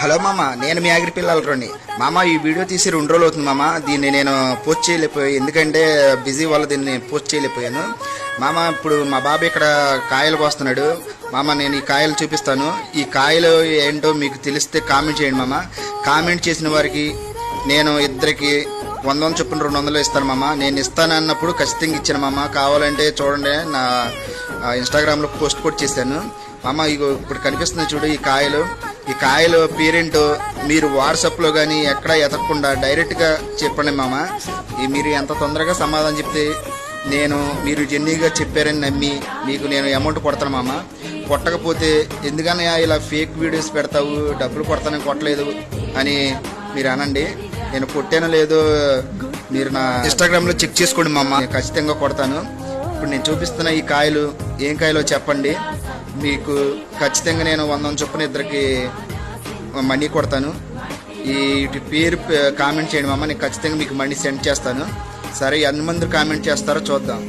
Hello మామ నేను మీ ఆగిరి పిల్లలకండి మామ ఈ వీడియో తీసి రెండు రోజులు అవుతుంది మామ. దీన్ని నేను పోస్ట్ చేయలేకపోయాను ఎందుకంటే బిజీ వల్ల దీన్ని పోస్ట్ చేయలేకపోయాను. మామ ఇప్పుడు మా బాబు ఇక్కడ కాయలు కోస్తున్నాడు. మామ నేను ఈ కాయలు చూపిస్తాను. ఈ కాయలు ఏంటో మీకు తెలిస్తే కామెంట్ చేయండి మామ. కామెంట్ చేసిన వారికి నేను ఇద్దరికి వంద వంద చొప్పున రెండు వందలు ఇస్తాను మామ. నేను ఇస్తాను అన్నప్పుడు ఖచ్చితంగా ఇచ్చాను మామ. కావాలంటే చూడండి నా ఇన్స్టాగ్రామ్లో పోస్ట్ కూడా చేశాను. మామ ఇగో ఇప్పుడు కనిపిస్తుంది చూడు ఈ కాయలు. ఈ కాయలు పేరెంట్ మీరు వాట్సాప్లో కానీ ఎక్కడ ఎతకకుండా డైరెక్ట్గా చెప్పండి మామ. ఈ మీరు ఎంత తొందరగా సమాధానం చెప్తే నేను మీరు జెన్నీగా చెప్పారని నమ్మి మీకు నేను అమౌంట్ కొడతాను మామ. కొట్టకపోతే ఎందుకని ఇలా ఫేక్ వీడియోస్ పెడతావు డబ్బులు కొడతానని కొట్టలేదు అని మీరు అనండి. నేను కొట్టానో లేదో మీరు నా ఇన్స్టాగ్రామ్లో చెక్ చేసుకోండి మామ. ఖచ్చితంగా కొడతాను. ఇప్పుడు నేను చూపిస్తున్న ఈ కాయలు ఏం కాయలో చెప్పండి. మీకు ఖచ్చితంగా నేను వంద చొప్పున ఇద్దరికి మనీ కొడతాను. ఈ పేరు కామెంట్ చేయండి అమ్మ నేను ఖచ్చితంగా మీకు మనీ సెండ్ చేస్తాను. సరే ఎన్ని మంది కామెంట్ చేస్తారో చూద్దాం.